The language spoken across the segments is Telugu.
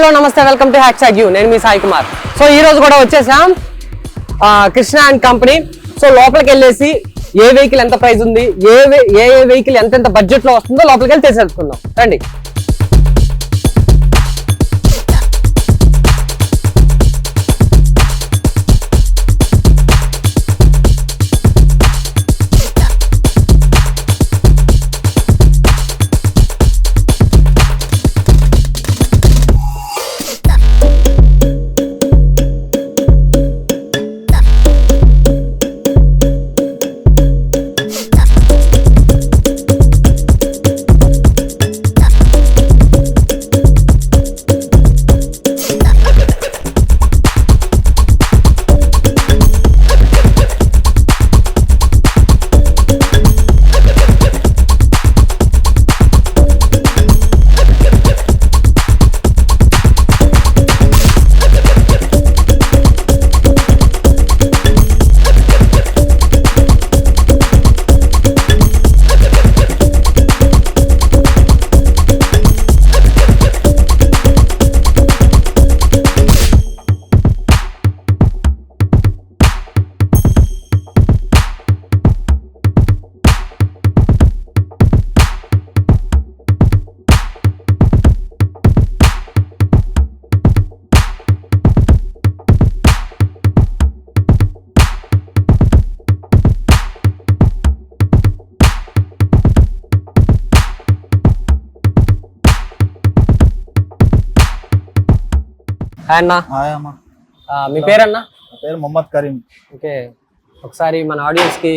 హలో నమస్తే వెల్కమ్ టు హ్యాక్ యూ. నేను మీ సాయి కుమార్. సో ఈ రోజు కూడా వచ్చేసాం కృష్ణ అండ్ కంపెనీ. సో లోపలికి వెళ్ళేసి ఏ వెహికల్ ఎంత ప్రైస్ ఉంది ఏ ఏ ఏ వెహికల్ ఎంత ఎంత బడ్జెట్లో వస్తుందో లోపలికి వెళ్ళి తెలిసేసుకుందాం రండి. అన్న. మీ పేరన్నా? పేరు మొహమ్మద్ కరీం. ఓకే. ఒకసారి మన ఆడియన్స్కి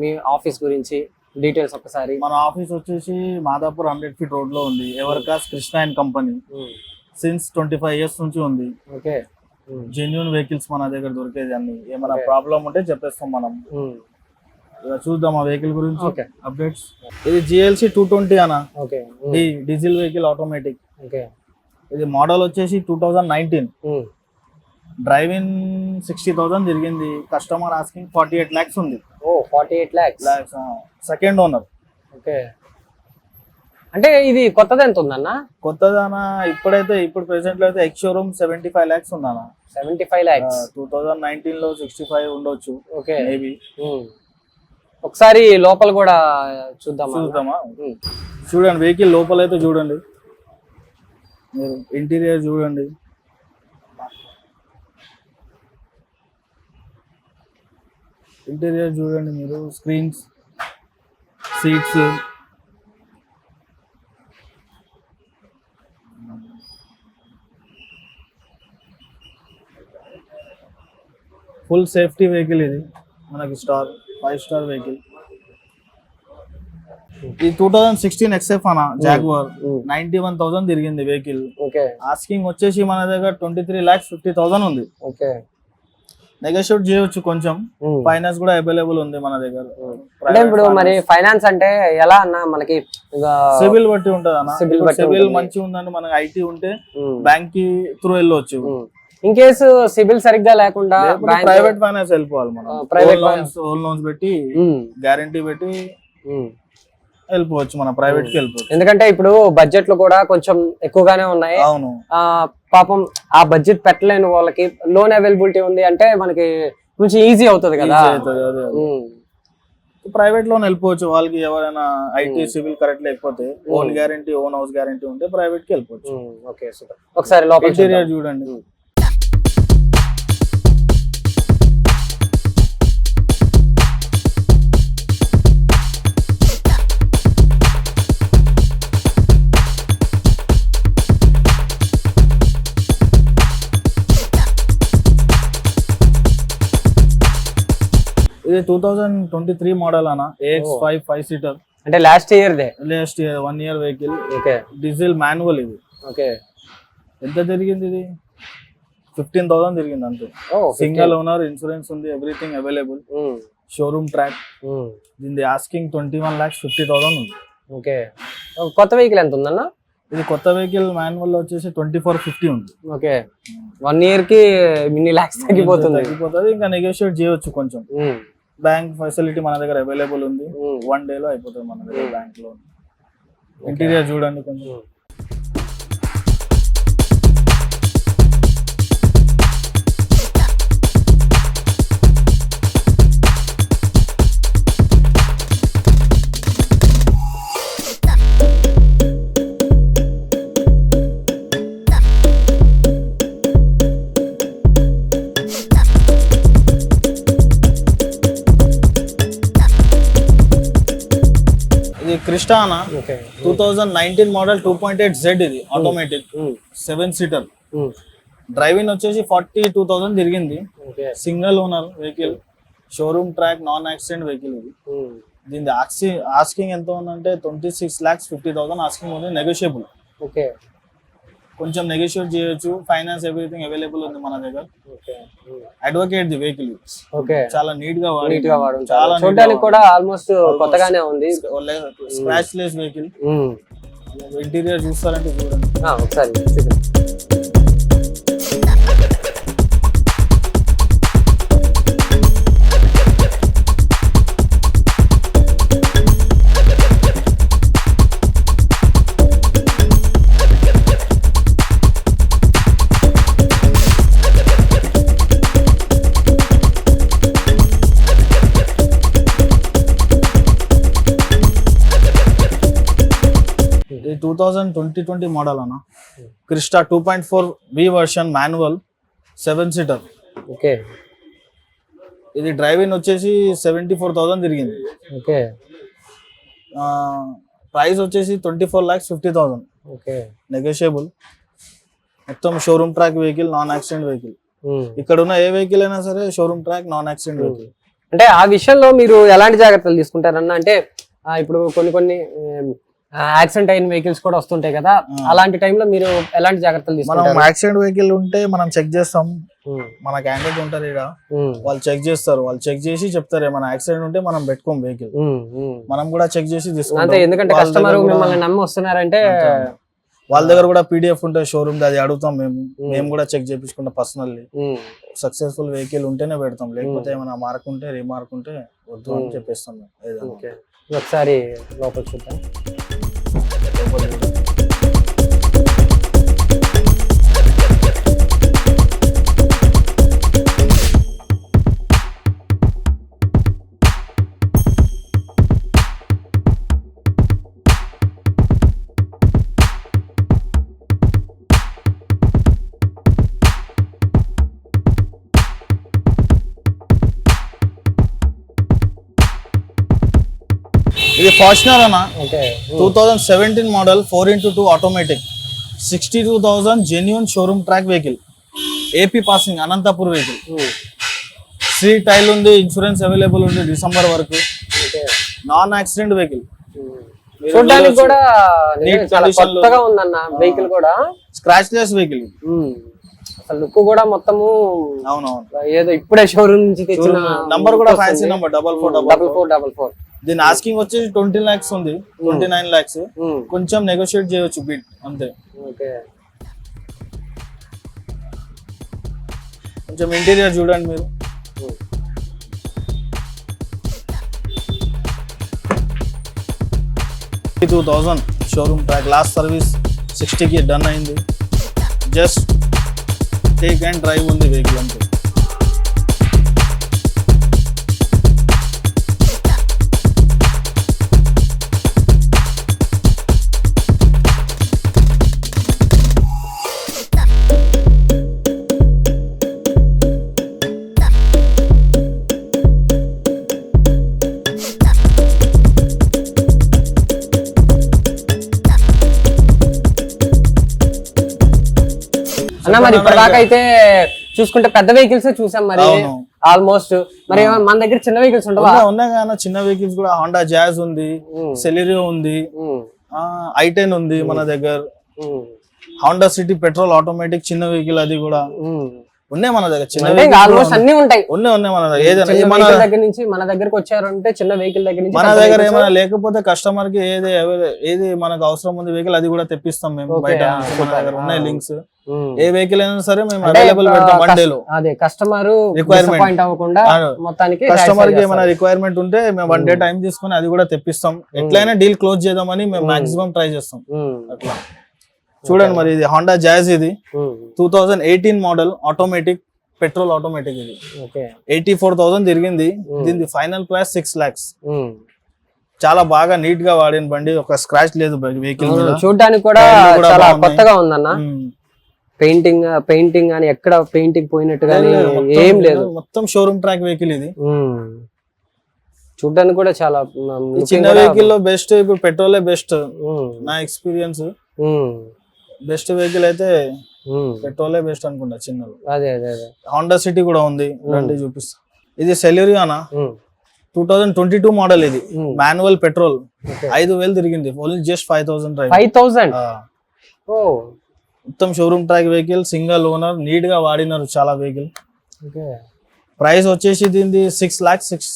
మీ ఆఫీస్ గురించి డీటెయిల్స్ ఒకసారి. మన ఆఫీస్ వచ్చేసి మాదాపూర్ హండ్రెడ్ ఫీట్ రోడ్లో ఉంది. ఎవర్కాస్ Krishna and company since twenty five years నుంచి ఉంది. ఓకే. జెన్యున్ వెహికల్స్ మన దగ్గర దొరికేది అన్ని. ఏమైనా ప్రాబ్లం ఉంటే చెప్పేస్తాం మనం. ఇలా చూద్దాం ఆ వెహికల్ గురించి. అప్డేట్స్ ఇది జిఎల్సి టూ ట్వంటీ అన్న. డీజిల్ వెహికల్ ఆటోమేటిక్ ఓకే ఇది మోడల్ వచ్చేసి two thousand nineteen. Driving sixty thousand తిరిగింది. Customer asking forty eight lakhs ఉంది. ఓ forty eight lakhs lakhs second owner okay. అంటే ఇది కొత్తది ఎంత ఉందన్న? కొత్తదానా ఇప్పుడైతే ఇప్పుడు ప్రెసెంట్లో అయితే ex showroom seventy five lakhs ఉందానా seventy five lakhs two thousand నైన్టీన్లో సిక్స్టీ ఫైవ్ ఉండొచ్చు ఓకే. మేబీ ఒకసారి లోపల కూడా చూద్దాం చూద్దామా? చూడండి వెహికల్ లోపల అయితే చూడండి. మీరు ఇంటీరియర్ చూడండి. ఇంటీరియర్ చూడండి మీరు screens seats. Full safety vehicle ఇది మనకి స్టార్ ఫైవ్ స్టార్ వెహికల్. ఈ టూ థౌజండ్ సిక్స్టీన్ ఎక్స్ఎఫ్ అన్న జాగ్వార్ నైన్టీ వన్ థౌసండ్ తిరిగింది వెహికల్ ఓకే. ఆస్కింగ్ వచ్చేసి మన దగ్గర twenty three lakhs fifty thousand ఉంది. ఓకే. నెగోషియేట్ చేయొచ్చు కొంచెం. ఫైనాన్స్ కూడా అవైలబుల్ ఉంది మన దగ్గర. అంటే ఇప్పుడు మరి ఫైనాన్స్ అంటే ఎలా అన్న మనకి సివిల్ బట్టి ఉంటది అన్న. సివిల్ ఉంటుంది. మంచిగా ఉందంటే మనకి ఐటీ ఉంటే బ్యాంక్కి త్రూ వెళ్ళొచ్చు. ఇన్ కేసు సిబిల్ సరిగ్గా లేకుండా ప్రైవేట్ ఫైనాన్స్ వెళ్ళిపోవాలి మనం. private లోన్స్ హోల్ లోన్స్ పెట్టి గ్యారంటీ పెట్టి వెళ్ళిపోవచ్చు మన ప్రైవేట్కి వెళ్ళిపోవచ్చు. ఎందుకంటే ఇప్పుడు బడ్జెట్లు కూడా కొంచెం ఎక్కువగానే ఉన్నాయి. అవును. ఆ పాపం ఆ బడ్జెట్ పెట్టలేని వాళ్ళకి లోన్ అవైలబిలిటీ ఉంది అంటే మనకి కొంచెం ఈజీ అవుతుంది కదా. ప్రైవేట్ లోన్ వెళ్ళిపోవచ్చు వాళ్ళకి ఎవరైనా ఐటీ సివిల్ కరెక్ట్ లేకపోతే own guarantee own house guarantee ఉంటే ప్రైవేట్కి వెళ్ళిపోవచ్చు. ఓకే సూపర్ ఒకసారి లోపల చూడండి. ఇది two thousand twenty three model అన్న ఏఎక్స్ ఫైవ్ ఫైవ్ సీటర్ అంటే last year they last year one year vehicle okay. Diesel manual ఇది. ఓకే. ఎంత జరిగింది ఇది? ఫిఫ్టీన్ థౌసండ్ జరిగింది అంతే. సింగిల్ ఓనర్ ఇన్సూరెన్స్ ఉంది ఎవ్రీథింగ్ అవైలబుల్ షోరూమ్ ట్రాక్ దీని asking twenty one lakhs fifty thousand ఉంది. ఓకే. కొత్త వెహికల్ ఎంత ఉందన్న? ఇది కొత్త వెహికల్ మాన్యువల్ వచ్చేసి ట్వంటీ ఫోర్ ఫిఫ్టీ ఉంది. ఓకే. వన్ ఇయర్కి ఇన్ని లాక్స్ తగ్గిపోతుంది. తగ్గిపోతుంది. ఇంకా నెగోషియేట్ చేయొచ్చు కొంచెం. ఉమ్, బ్యాంక్ ఫెసిలిటీ మన దగ్గర అవైలబుల్ ఉంది. వన్ డే లో అయిపోతుంది మన దగ్గర బ్యాంక్లో ఇంటీరియర్ చూడండి కొంచెం. క్రిస్టానా two thousand nineteen model two point eight Z ఇది ఆటోమేటిక్ సెవెన్ సీటర్ డ్రైవింగ్ వచ్చేసి ఫార్టీ టూ థౌసండ్ తిరిగింది. Single owner vehicle showroom track non accident vehicle ఇది. దీని ఆక్సి ఆస్కింగ్ ఎంత ఉందంటే twenty six lakhs fifty thousand asking ఉంది నెగోషియబుల్ ఓకే కొంచెం నెగోషియేట్ చేయొచ్చు. ఫైనాన్స్ ఎవ్రీథింగ్ అవైలబుల్ ఉంది మన దగ్గర. అడ్వకేట్ ది వెహికల్ ఓకే చాలా నీట్గా నీట్గా వాడు చాలా చూడడానికి కూడా ఆల్మోస్ట్ కొత్తగానే ఉంది. Scratch less vehicle. ఇంటీరియర్ చూస్తారంటే చూడండి. ఒకసారి two thousand twenty twenty model అన్న. Crysta two point four V version manual seven seater okay. ఇది డ్రైవింగ్ వచ్చేసి సెవెంటీ ఫోర్ థౌసండ్ తిరిగింది. ఓకే. ప్రైస్ వచ్చేసి twenty four lakhs fifty thousand okay. Negotiable మొత్తం showroom track vehicle non accident vehicle. ఇక్కడ ఉన్న ఏ వెహికల్ అయినా సరే showroom track non accident vehicle అంటే ఆ విషయంలో మీరు ఎలాంటి జాగ్రత్తలు తీసుకుంటారన్న? అంటే ఇప్పుడు కొన్ని కొన్ని యాక్సిడెంట్ అయిన వెహికల్స్ కూడా వస్తుంటాయి కదా. అలాంటి టైంలో మీరు ఎలాంటి జాగ్రత్తలు మనం తీసుకుంటారు? యాక్సిడెంట్ వెహికల్ ఉంటే మనం చెక్ చేస్తాం. మన క్యాండిడేట్ ఉంటారు ఇక్కడ వాళ్ళు చెక్ చేస్తారు. వాళ్ళు చెక్ చేసి చెప్తారు ఏమైనా యాక్సిడెంట్ ఉంటే మనం పెట్టుకోం వెహికల్. మనం కూడా చెక్ చేసి తీసుకుంటాం. ఎందుకంటే కస్టమర్ మిమ్మల్ని నమ్మి వస్తున్నారంటే వాళ్ళ దగ్గర కూడా పీడిఎఫ్ ఉంటుంది షోరూమ్ అది అడుగుతాం మేము. మేము కూడా చెక్ చేయించుకుంటాం పర్సనల్లీ. సక్సెస్ఫుల్ వెహికల్ ఉంటేనే పెడతాం. లేకపోతే ఏమైనా మార్క్ ఉంటే రీమార్క్ ఉంటే వద్దు అని చెప్పేస్తాం ఒకసారి లోపల చూద్దాం. లోపల కూడా. ఇది ఫార్చునర్ అన్న. Two thousand seventeen model four into two automatic. Sixty two thousand genuine showroom track vehicle AP passing Anantapur vehicle Shri టైల్ ఉంది ఇన్సూరెన్స్ అవైలబుల్ ఉంది డిసెంబర్ వరకు. Non accident vehicle. చూడడానికి కూడా కొత్తగా ఉందన్న వెహికల్ కూడా. Scratchless vehicle. అసలు లుక్ కూడా మొత్తము అవునవును. ఏదో ఇప్పుడే షోరూమ్ నుంచి తెచ్చిన నంబర్ కూడా fancy number double four double four double four దీని ఆస్కింగ్ వచ్చేసి ట్వంటీ లాక్స్ ఉంది. ట్వంటీ నైన్ లాక్స్ కొంచెం నెగోషియేట్ చేయొచ్చు బిట్ అంతే. ఓకే. కొంచెం ఇంటీరియర్ చూడండి మీరు. Two thousand showroom track last service సిక్స్టీకి done అయింది. జస్ట్ టేక్ అండ్ డ్రైవ్ ఉంది వెహికల్ అంతే. మరి ఇప్పటిదాకా అయితే చూసుకుంటే పెద్ద వెహికల్స్ చూసాం మరి. ఆల్మోస్ట్ మరి మన దగ్గర చిన్న వెహికల్స్ ఉండవా? ఉన్నాయి- చిన్న వెహికల్స్ కూడా. హోండా జాజ్ ఉంది సెలిరియో ఉంది ఐ టెన్ ఉంది మన దగ్గర. హోండా సిటీ పెట్రోల్ ఆటోమేటిక్ చిన్న వెహికల్ అది కూడా. ఉన్నాయి మన దగ్గర చిన్న ఆల్మోస్ట్ అన్ని ఉంటాయి ఉన్నాయి ఉన్నాయి మన దగ్గర ఏదైనా మన దగ్గర నుంచి మన దగ్గరకు వచ్చారంటే చిన్న వెహికల్ దగ్గర నుంచి మన దగ్గర ఏమైనా లేకపోతే కస్టమర్కి ఏది ఏది మనకు అవసరం ఉంది వెహికల్ అది కూడా తెప్పిస్తాం మేము బయట మన. దగ్గర ఉన్నాయి. లింక్స్. ఏ వెహికల్ అయినా సరే మేము అవైలబుల్ పెడతాం వన్ కస్- డే లో అదే కస్టమర్. పాయింట్ అవ్వకుండా. మొత్తానికి కస్టమర్కి ఏమైనా. రిక్వైర్మెంట్ ఉంటే మేము వన్ డే టైం తీసుకొని అది కూడా తెప్పిస్తాం ఎట్లయినా డీల్ క్లోజ్ చేద్దామని మేము మాక్సిమం ట్రై చేస్తాం అట్లా చూడండి మరి ఇది హోండా జాజ్ ఇది. Two thousand eighteen model automatic petrol automatic ఇది. ఎయిటీ ఫోర్ థౌసండ్ తిరిగింది. దీని ఫైనల్ ప్రైస్ సిక్స్ లాక్స్. చాలా బాగా నీట్గా వాడిన బండి ఒక స్క్రాచ్ లేదు వెహికల్ మీద. చూడడానికి కూడా చాలా. కొత్తగా ఉందన్న. పెయింటింగ్ పెయింటింగ్ అని ఎక్కడ పెయింటింగ్ పోయినట్టు కానీ ఏం లేదు. మొత్తం షోరూమ్ ట్రాక్ వెహికల్ ఇది. ఉమ్. చూడడానికి కూడా చాలా చిన్న వెహికల్లో బెస్ట్ ఇప్పుడు పెట్రోలే బెస్ట్ ఉమ్, నా ఎక్స్పీరియన్స్ బెస్ట్ వెహికల్ అయితే. పెట్రోలే బెస్ట్ అనుకుంటా చిన్నది అదే అదే అదే. హోండా సిటీ కూడా ఉంది రండి చూపిస్తా. ఇది సెల్యూరియానా two thousand twenty two model ఇది. Manual petrol. ఐదు వేలు తిరిగింది. Only just five thousand five thousand? Oh. మొత్తం showroom track vehicle single owner నీట్గా వాడినారు చాలా వెహికల్. ఓకే. ప్రైస్ వచ్చేసి దీనిది six lakhs six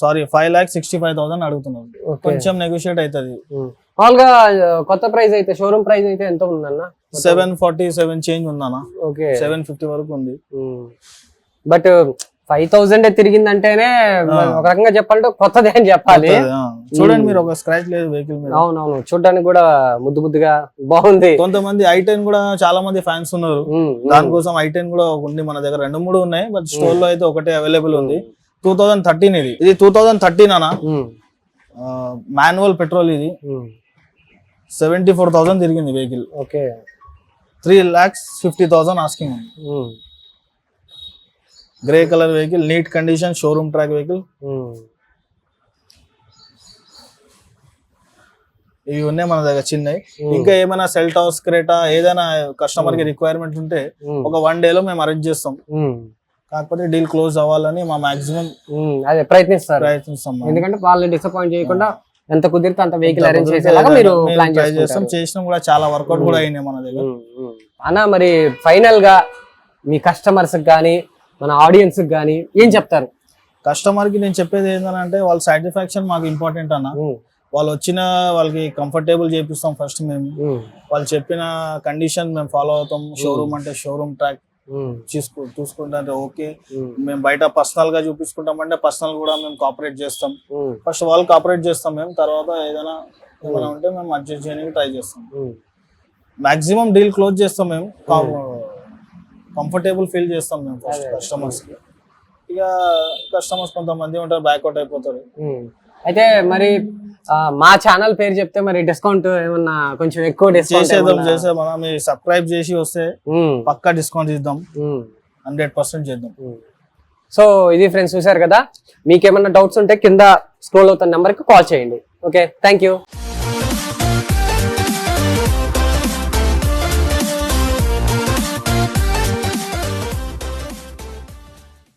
sorry five lakhs sixty five thousand అడుగుతున్నారు ఓకే. కొంచెం నెగోషియేట్ అవుతుంది. మామూలుగా కొత్త ప్రైస్ అయితే షోరూమ్ ప్రైస్ అయితే ఎంత ఉందన్న? సెవెన్ ఫార్టీ సెవెన్ చేంజ్ ఉందన్న. ఓకే. సెవెన్ ఫిఫ్టీ వరకు ఉంది. బట్ ఫైవ్ థౌసండ్ తిరిగిందంటేనే ఒక రకంగా చెప్పాలంటే కొత్తదే అని చెప్పాలి. చూడండి మీరు ఒక స్క్రాచ్ లేదు వెహికల్ మీద. అవునవును చూడడానికి కూడా ముద్దు ముద్దుగా బాగుంది. కొంతమంది ఐ టెన్ కూడా చాలా మంది ఫ్యాన్స్ ఉన్నారు. దానికోసం ఐ టెన్ కూడా ఉంది మన దగ్గర. రెండు మూడు ఉన్నాయి బట్ స్టోర్లో అయితే ఒకటే అవైలబుల్ ఉంది. టూ థౌజండ్ థర్టీన్ ఇది. ఇది టూ థౌజండ్ థర్టీన్ అన్న. మాన్యువల్ పెట్రోల్ ఇది. సెవెంటీ ఫోర్ థౌసండ్ తిరిగింది vehicle okay. Three lakhs fifty thousand asking grey colour vehicle neat condition showroom track vehicle ఇవి ఉన్నాయి మన దగ్గర చిన్నవి. ఇంకా ఏమైనా సెల్ టవర్స్ క్రేటా ఏదైనా కస్టమర్కి రిక్వైర్మెంట్ ఉంటే ఉమ్, ఒక వన్ డే లో మేము అరేంజ్ చేస్తాం. కాకపోతే డీల్ క్లోజ్ అవ్వాలని మా మాక్సిమం అదే ప్రయత్నిస్తారు. ప్రయత్నిస్తాం ఎందుకంటే వాళ్ళని డిసప్పాయింట్ చేయకుండా ఎంత కుదిరితే అంత వెహికల్ అరేంజ్ చేసేలాగా మీరు ప్లాన్ చేస్తాం. చేసినాం కూడా చాలా వర్కౌట్ కూడా అయినాయి మన దగ్గర. అన్న మరి ఫైనల్గా మీ కస్టమర్స్ కానీ మన ఆడియన్స్ కానీ ఏం చెప్తారు? కస్టమర్కి నేను చెప్పేది ఏంటంటే వాళ్ళ సాటిస్ఫాక్షన్ మాకు ఇంపార్టెంట్ అన్న. వాళ్ళు వచ్చిన వాళ్ళకి కంఫర్టబుల్ చేపిస్తాం ఫస్ట్ మేము. వాళ్ళు చెప్పిన కండిషన్ మేము ఫాలో అవుతాం. షోరూమ్ అంటే షోరూమ్ ట్రాక్ చూసుకు చూసుకుంటే ఓకే మేము బయట పర్సనల్గా చూపించుకుంటామంటే పర్సనల్ కూడా మేము కోఆపరేట్ చేస్తాం. ఫస్ట్ వాళ్ళు కోఆపరేట్ చేస్తాం మేము. తర్వాత ఏదైనా ఏమైనా ఉంటే మేము అడ్జస్ట్ చేయడానికి ట్రై చేస్తాం. మాక్సిమం డీల్ క్లోజ్ చేస్తాం మేము. కంఫర్టబుల్ ఫీల్ చేస్తాం మేము ఫస్ట్ కస్టమర్స్కి. ఇక కస్టమర్స్ కొంతమంది ఉంటారు బ్యాక్అవుట్ అయిపోతారు. అయితే మరి మా ఛానల్ పేరు చెప్తే మరి డిస్కౌంట్ ఏమన్నా కొంచెం ఎక్కువ డిస్కౌంట్ చేసేద్దాం చేసే మనం మీరు సబ్స్క్రైబ్ చేసి వస్తే పక్కా డిస్కౌంట్ ఇద్దాం. హండ్రెడ్ పర్సెంట్ చేద్దాం. సో ఇది ఫ్రెండ్స్ చూసారు కదా? మీకేమన్నా డౌట్స్ ఉంటే కింద స్క్రోల్ అవుతున్న నెంబర్కి కాల్ చేయండి. Okay thank you